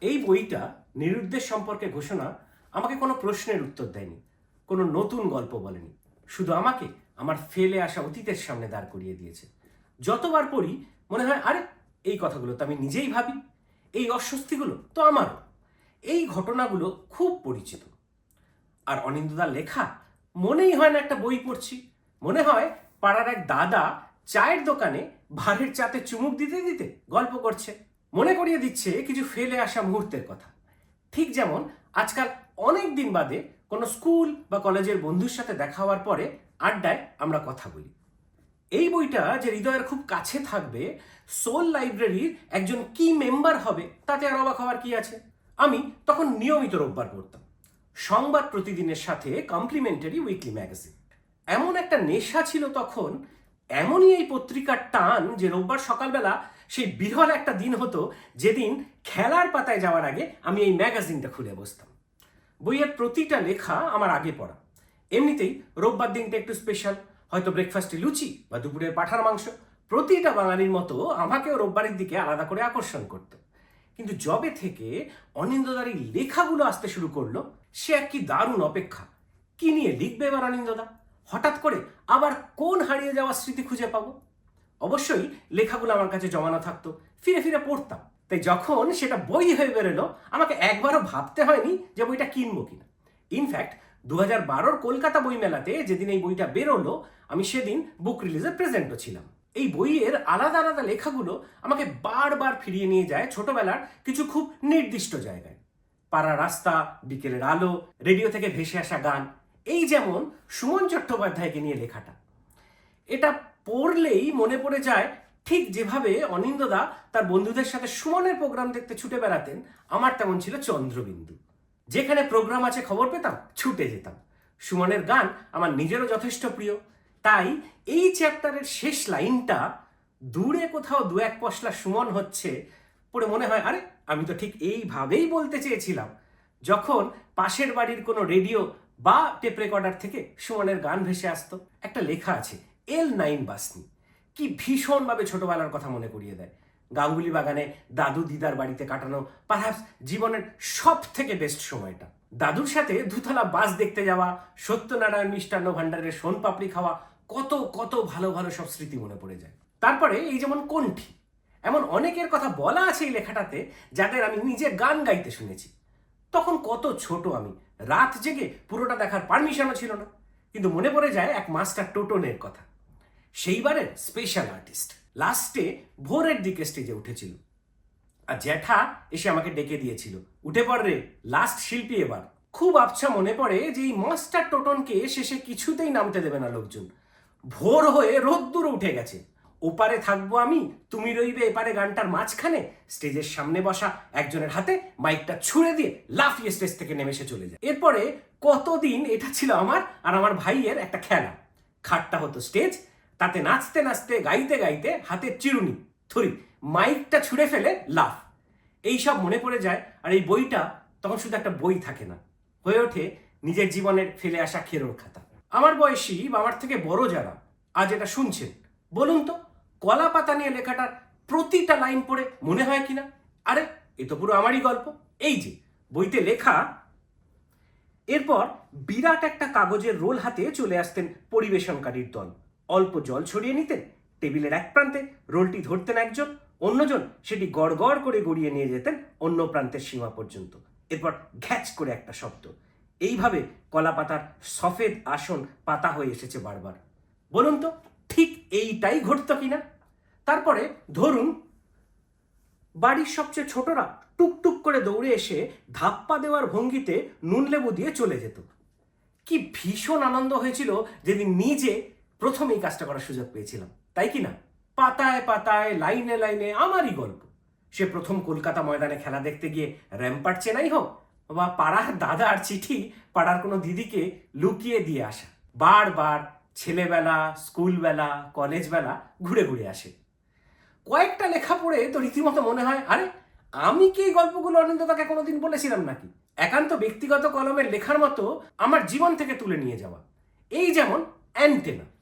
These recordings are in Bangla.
এই বইটা নিরুদ্দেশ সম্পর্কে ঘোষণা আমাকে কোনো প্রশ্নের উত্তর দেয়নি, কোনো নতুন গল্প বলেনি। শুধু আমাকে আমার ফেলে আসা অতীতের সামনে দাঁড় করিয়ে দিয়েছে। যতবার পড়ি মনে হয়, আরে, এই কথাগুলো তো আমি নিজেই ভাবি। এই অস্বস্তিগুলো তো আমারও। এই ঘটনাগুলো খুব পরিচিত। আর অনিন্দদার লেখা, মনেই হয় না একটা বই পড়ছি। মনে হয় পাড়ার এক দাদা চায়ের দোকানে ভারের চাতে চুমুক দিতে দিতে গল্প করছে। মনে করিয়ে দিচ্ছে কিছু ফেলে আসা মুহূর্তের কথা। ঠিক যেমন আজকাল অনেক দিন বাদে কোনো স্কুল বা কলেজের বন্ধুর সাথে দেখা হওয়ার পরে আড্ডায় আমরা কথা বলি। এই বইটা যে হৃদয়ের খুব কাছে থাকবে, সোল লাইব্রেরির একজন কি মেম্বার হবে তাতে আর অবাক হওয়ার কি আছে? আমি তখন নিয়মিত রোববার পড়তাম। সংবাদ প্রতিদিনের সাথে কমপ্লিমেন্টারি উইকলি ম্যাগাজিন। এমন একটা নেশা ছিল তখন, এমনই এই পত্রিকার টান যে রোববার সকালবেলা সেই বিরল একটা দিন হতো যেদিন খেলার পাতায় যাওয়ার আগে আমি এই ম্যাগাজিনটা খুলে বসতাম। বইয়ের প্রতিটা লেখা আমার আগে পড়া। এমনিতেই রোববার দিনটা একটু স্পেশাল হয়তো ব্রেকফাস্টে লুচি বা দুপুরের পাঠার মাংস। প্রতিটা বাঙালির মতো আমাকেও রোববারের দিকে আলাদা করে আকর্ষণ করত। কিন্তু জবে থেকে অনিন্দদার এই লেখাগুলো আসতে শুরু করল, সে এক কি দারুণ অপেক্ষা। কি নিয়ে লিখবে এবার অনিন্দদা হঠাৎ করে আবার কোন হারিয়ে যাওয়ার স্মৃতি খুঁজে পাবো? অবশ্যই লেখাগুলো আমার কাছে জমানো থাকতো। ফিরে ফিরে পড়তাম। তাই যখন সেটা বই হয়ে বেরোলো, আমাকে একবারও ভাবতে হয়নি যে বইটা কিনবো কিনা। ইনফ্যাক্ট দু হাজার বারোর কলকাতা বইমেলাতে যেদিন এই বইটা বেরোলো, আমি সেদিন বুক রিলিজে প্রেজেন্টও ছিলাম। এই বইয়ের আলাদা আলাদা লেখাগুলো আমাকে বারবার ফিরিয়ে নিয়ে যায় ছোটবেলার কিছু খুব নির্দিষ্ট জায়গায়। পাড়া রাস্তা, বিকেলের আলো, রেডিও থেকে ভেসে আসা গান, এই যেমন সুমন চট্টোপাধ্যায়কে নিয়ে লেখাটা। এটা পড়লেই মনে পড়ে যায়, ঠিক যেভাবে অনিন্দদা তার বন্ধুদের সাথে সুমনের প্রোগ্রাম দেখতে ছুটে বেড়াতেন, আমার তেমন ছিল চন্দ্রবিন্দু। যেখানে প্রোগ্রাম আছে খবর পেতাম, ছুটে যেতাম। সুমনের গান আমার নিজেরও যথেষ্ট প্রিয়। তাই এই চ্যাপ্টারের শেষ লাইনটা, দূরে কোথাও দু এক পশলা সুমন হচ্ছে পড়ে মনে হয়, আরে, আমি তো ঠিক এইভাবেই বলতে চেয়েছিলাম। যখন পাশের বাড়ির কোনো রেডিও বা টেপ রেকর্ডার থেকে সুমনের গান ভেসে আসতো, একটা লেখা আছে এল নাইন বাসনি। কি ভীষণভাবে ছোটবেলার কথা মনে করিয়ে দেয়। গাঙ্গুলি বাগানে দাদু দিদার বাড়িতে কাটানো পারহাপস জীবনের সব থেকে বেস্ট সময়টা। দাদুর সাথে দুতলা বাস দেখতে যাওয়া, সত্যনারায়ণ মিষ্টান্ন ভাণ্ডারের সোন পাপড়ি খাওয়া, কত কত ভালো ভালো সব স্মৃতি মনে পড়ে যায়। তারপরে এই যেমন কণ্ঠী, এমন অনেকের কথা বলা আছে এই লেখাটাতে যাদের আমি নিজে গান গাইতে শুনেছি। তখন কত ছোট আমি, রাত জেগে পুরোটা দেখার পারমিশনও ছিল না। কিন্তু মনে পড়ে যায় এক মাস্টার টোটনের কথা। সেইবারের স্পেশাল আর্টিস্ট লাস্টে ভোরের দিকে স্টেজে উঠেছিল। আর জ্যাঠা এসে আমাকে ডেকে দিয়েছিল। উঠে পড় রে লাস্ট শিল্পী এবার। খুব আবছা মনে পড়ে যে এই মাস্টার টোটনকে শেষে কিছুতেই নামতে দেবে না লোকজন। ভোর হয়ে রোদ্দুর উঠে গেছে। ওপারে থাকব আমি, তুমি রইবে এপারে গানটার মাঝখানে। স্টেজের সামনে বসা একজনের হাতে মাইকটা ছুঁড়ে দিয়ে লাফিয়ে স্টেজ থেকে নেমে এসে চলে যায়। এরপরে কতদিন এটা ছিল আমার আর আমার ভাইয়ের একটা খেলা। খাটটা হতো স্টেজ তাতে নাচতে নাচতে, গাইতে গাইতে হাতের চিরুনি, থরি, মাইকটা ছুঁড়ে ফেলে লাফ। এই সব মনে পড়ে যায়, আর এই বইটা তখন শুধু একটা বই থাকে না, হয়ে ওঠে নিজের জীবনের ফেলে আসা খেরোর খাতা। আমার বয়সী বা আমার থেকে বড় যারা, আজ এটা শুনছেন, বলুন তো, কলা পাতা নিয়ে লেখাটার প্রতিটা লাইন পড়ে মনে হয় কিনা? আরে, এ তো পুরো আমারই গল্প। এই যে, বইতে লেখা, এরপর বিরাট একটা কাগজের রোল হাতে চলে আসতেন পরিবেশনকারীর দল। অল্প জল ছড়িয়ে নিতেন টেবিলের এক প্রান্তে রোলটি ধরতেন একজন, অন্যজন সেটি গড়গড় করে গড়িয়ে নিয়ে যেতেন অন্য প্রান্তের সীমা পর্যন্ত। এরপর ঘ্যাচ করে একটা শব্দ। এইভাবে কলা পাতার সফেদ আসন পাতা হয়ে এসেছে বারবার। বলুন তো, ঠিক এইটাই ঘটতো কিনা? তারপরে ধরুন, বাড়ির সবচেয়ে ছোটরা টুকটুক করে দৌড়ে এসে ধাপ্পা দেওয়ার ভঙ্গিতে নুন লেবু দিয়ে চলে যেত। কি ভীষণ আনন্দ হয়েছিল যেদিন নিজে প্রথম এই কাজটা করার সুযোগ পেয়েছিলাম। তাই কি না? পাতায় পাতায়, লাইনে লাইনে আমারই গল্প। সে প্রথম কলকাতা ময়দানে খেলা দেখতে গিয়ে র্যাম্পার চেনাই হোক বা পাড়ার দাদার চিঠি পাড়ার কোনো দিদিকে লুকিয়ে দিয়ে আসা। বারবার ছেলেবেলা, স্কুলবেলা, কলেজবেলা ঘুরে ঘুরে আসে। কয়েকটা লেখা পড়ে তো রীতিমতো মনে হয়, আরে, আমি কি এই গল্পগুলো অনিন্দতাকে কোনোদিন বলেছিলাম নাকি? একান্ত ব্যক্তিগত কলমের লেখার মতো আমার জীবন থেকে তুলে নিয়ে যাওয়া। এই যেমন অ্যান্টেনা।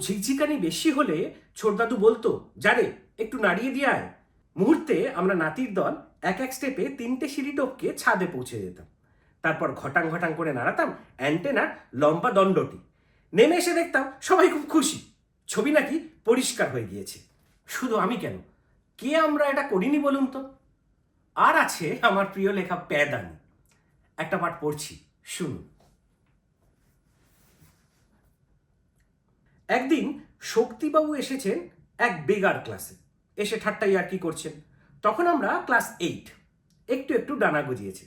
ঝিকঝিকানি বেশি হলে ছোটদাদু বলতো যারে একটু নাড়িয়ে দিয়ে আয়। মুহূর্তে আমরা নাতির দল এক এক স্টেপে তিনটে সিঁড়ি টপকে ছাদে পৌঁছে যেতাম। তারপর ঘটাং ঘটাং করে নাড়াতাম অ্যান্টেনার লম্বা দণ্ডটি। নেমে এসে দেখতাম সবাই খুব খুশি। ছবি নাকি পরিষ্কার হয়ে গিয়েছে। শুধু আমি কেন? কে আমরা এটা করিনি বলুন তো? আর আছে আমার প্রিয় লেখা প্যাদানি। একটা পাঠ পড়ছি, শুনুন। একদিন শক্তিবাবু এসেছেন এক বেগার ক্লাসে। এসে ঠাট্টা আর কি করছেন? তখন আমরা ক্লাস এইট একটু একটু ডানা গজিয়েছে।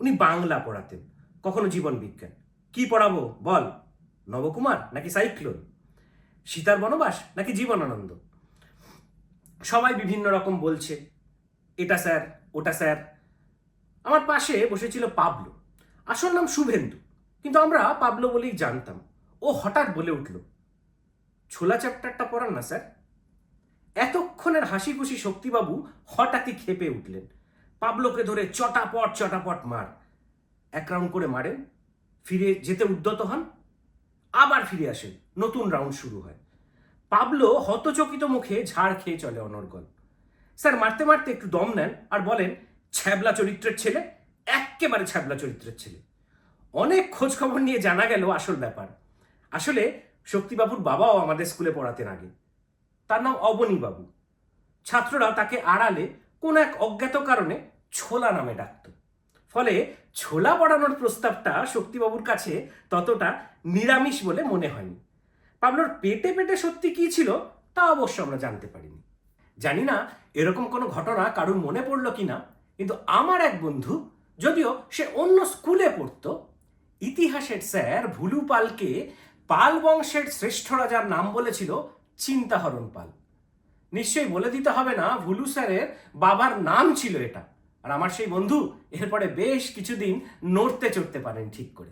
উনি বাংলা পড়াতেন, কখনো জীবন বিজ্ঞান। কি পড়াবো? বল। নবকুমার নাকি সাইক্লোন? সীতার বনবাস নাকি জীবনানন্দ? সবাই বিভিন্ন রকম বলছে, এটা স্যার, ওটা স্যার। আমার পাশে বসেছিল পাবলো। আসল নাম শুভেন্দু, কিন্তু আমরা পাবলো বলেই জানতাম। ও হঠাৎ বলে উঠল ছোলা চ্যাপ্টারটা পড়ান না, স্যার? এতক্ষণের হাসি খুশি শক্তিবাবু হঠাৎই খেপে উঠলেন। পাবলোকে ধরে চটাপট চটাপট মার। এক রাউন্ড করে মারেন, ফিরে যেতে উদ্যত হন, আবার ফিরে আসেন। নতুন রাউন্ড শুরু হয়। পাবলো হতচকিত মুখে ঝাড় খেয়ে চলে অনর্গল। স্যার, মারতে মারতে একটু দম নেন আর বলেন, ছ্যাবলা চরিত্রের ছেলে, এক্কেবারে ছ্যাবলা চরিত্রের ছেলে। অনেক খোঁজ খবর নিয়ে জানা গেল আসল ব্যাপার। আসলে শক্তিবাবুর বাবাও আমাদের স্কুলে পড়াতেন আগে। তার নাম অবনী বাবু ছাত্ররা তাকে আড়ালে কোন এক অজ্ঞাত কারণে ছোলা নামে ডাকত। ফলে ছোলা পড়ানোর প্রস্তাবটা শক্তিবাবুর কাছে ততটা নিরামিষ বলে মনে হয়নি। পাবলোর পেটে পেটে সত্যি কি ছিল তা অবশ্য আমরা জানতে পারিনি। জানি না এরকম কোনো ঘটনা কারুর মনে পড়ল কিনা, কিন্তু আমার এক বন্ধু, যদিও সে অন্য স্কুলে পড়তো, ইতিহাসের স্যার ভুলু পালকে পাল বংশের শ্রেষ্ঠ রাজার নাম বলেছিল চিন্তাহরণ পাল। নিশ্চয়ই বলে দিতে হবে না, ভুলু স্যারের বাবার নাম ছিল এটা। আর আমার সেই বন্ধু এরপরে বেশ কিছুদিন নড়তে চড়তে পারেন ঠিক করে।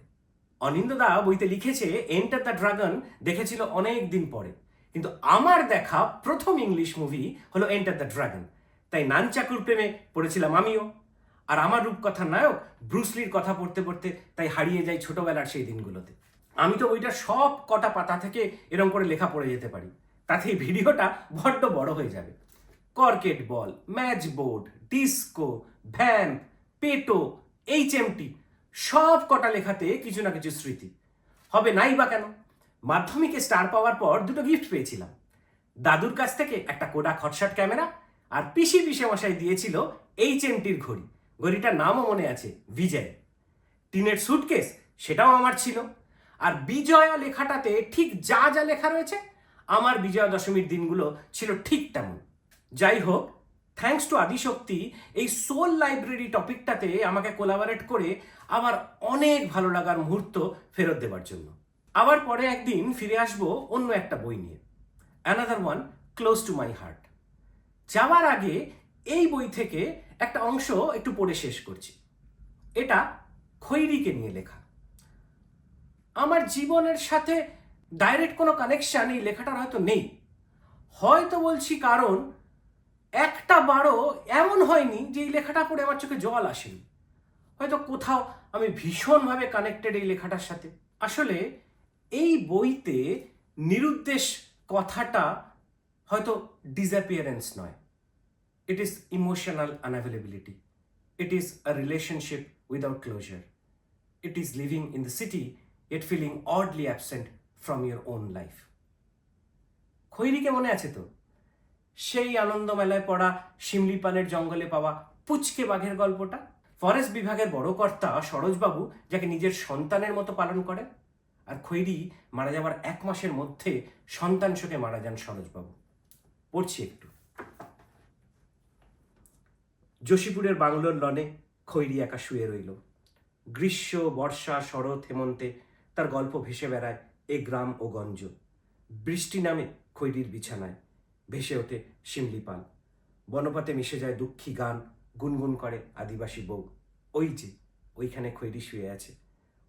অনিন্দদা বইতে লিখেছে এন্টার দ্য ড্রাগন দেখেছিল অনেক দিন পরে। কিন্তু আমার দেখা প্রথম ইংলিশ মুভি হলো এন্টার দ্য ড্রাগন তাই নানচাকুর প্রেমে পড়েছিলাম আমিও। আর আমার রূপকথার নায়ক ব্রুসলির কথা পড়তে পড়তে তাই হারিয়ে যাই ছোটবেলার সেই দিনগুলোতে। আমি তো বইটার সব কটা পাতা থেকে এরম করে লেখা পড়ে যেতে পারি। তাতে ভিডিওটা বড্ড বড় হয়ে যাবে। কর্কেট ball, match board, disco van পেটো HMT সব কটা লেখাতে কিছু না কিছু স্মৃতি। হবে নাই বা কেন? মাধ্যমিকে স্টার পাওয়ার পর দুটো গিফট পেয়েছিলাম। দাদুর কাছ থেকে একটা কোডা হটশট ক্যামেরা আর পিসি পিসে মশাই দিয়েছিল এইচএমটির ঘড়ি। ঘড়িটার নামও মনে আছে, বিজয়। টিনের সুটকেস সেটাও আমার ছিল। আর বিজয়া লেখাটাতে ঠিক যা যা লেখা রয়েছে, আমার বিজয়া দশমীর দিনগুলো ছিল ঠিক তেমন। যাই হোক থ্যাংকস টু আদিশক্তি, এই সোল লাইব্রেরি টপিকটাতে আমাকে কোলাবারেট করে আবার অনেক ভালো লাগার মুহূর্ত ফেরত দেওয়ার জন্য। আবার পরে একদিন ফিরে আসব অন্য একটা বই নিয়ে। Another one close to my heart যাওয়ার আগে এই বই থেকে একটা অংশ একটু পড়ে শেষ করছি। এটা খৈরিকে নিয়ে লেখা। আমার জীবনের সাথে ডাইরেক্ট কোনো কানেকশান এই লেখাটার হয়তো নেই। হয়তো বলছি কারণ একটা বারও এমন হয়নি যে এই লেখাটা পড়ে আমার চোখে জল আসেনি। হয়তো কোথাও আমি ভীষণভাবে কানেক্টেড এই লেখাটার সাথে। আসলে এই বইতে নিরুদ্দেশ কথাটা হয়তো ডিসঅ্যাপিয়ারেন্স নয়। It is emotional unavailability it is a relationship without closure it is living in the city it feeling oddly absent from your own life খৈরিকে মনে আছে তো সেই আনন্দ মেলায় পড়া, শিমলিপালের জঙ্গলে পাওয়া পুচকে বাঘের গল্পটা? ফরেস্ট বিভাগের বড় কর্তা সরোজবাবু যাকে নিজের সন্তানের মতো পালন করেন? আর খৈরি মারা যাওয়ার এক মাসের মধ্যে সন্তান শোকে মারা যান সরোজবাবু। পড়ছি একটু। যোশীপুরের বাংলোর লনে খৈরি একা শুয়ে রইল। গ্রীষ্ম, বর্ষা, শরৎ, হেমন্তে তার গল্প ভেসে বেড়ায় এ গ্রাম ও গঞ্জ। বৃষ্টি নামে খৈরির বিছানায়। ভেসে ওঠে শিমলিপাল বনপাতে মিশে যায় দুঃখী গান, গুনগুন করে আদিবাসী বউ। ওই যে, ওইখানে খৈরি শুয়ে আছে।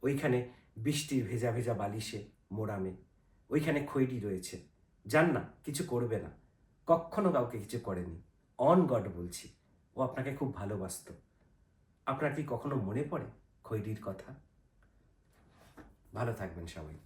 ওইখানে বৃষ্টির ভেজা ভেজা বালিশে মোড়ামে ওইখানে খৈরি রয়েছে। জান না, কিছু করবে না। কখনো কাউকে কিছু করেনি। অন গড বলছি, ও আপনাকে খুব ভালোবাসতো। আপনার কি কখনো মনে পড়ে খৈরির কথা? ভালো থাকবেন সবাই।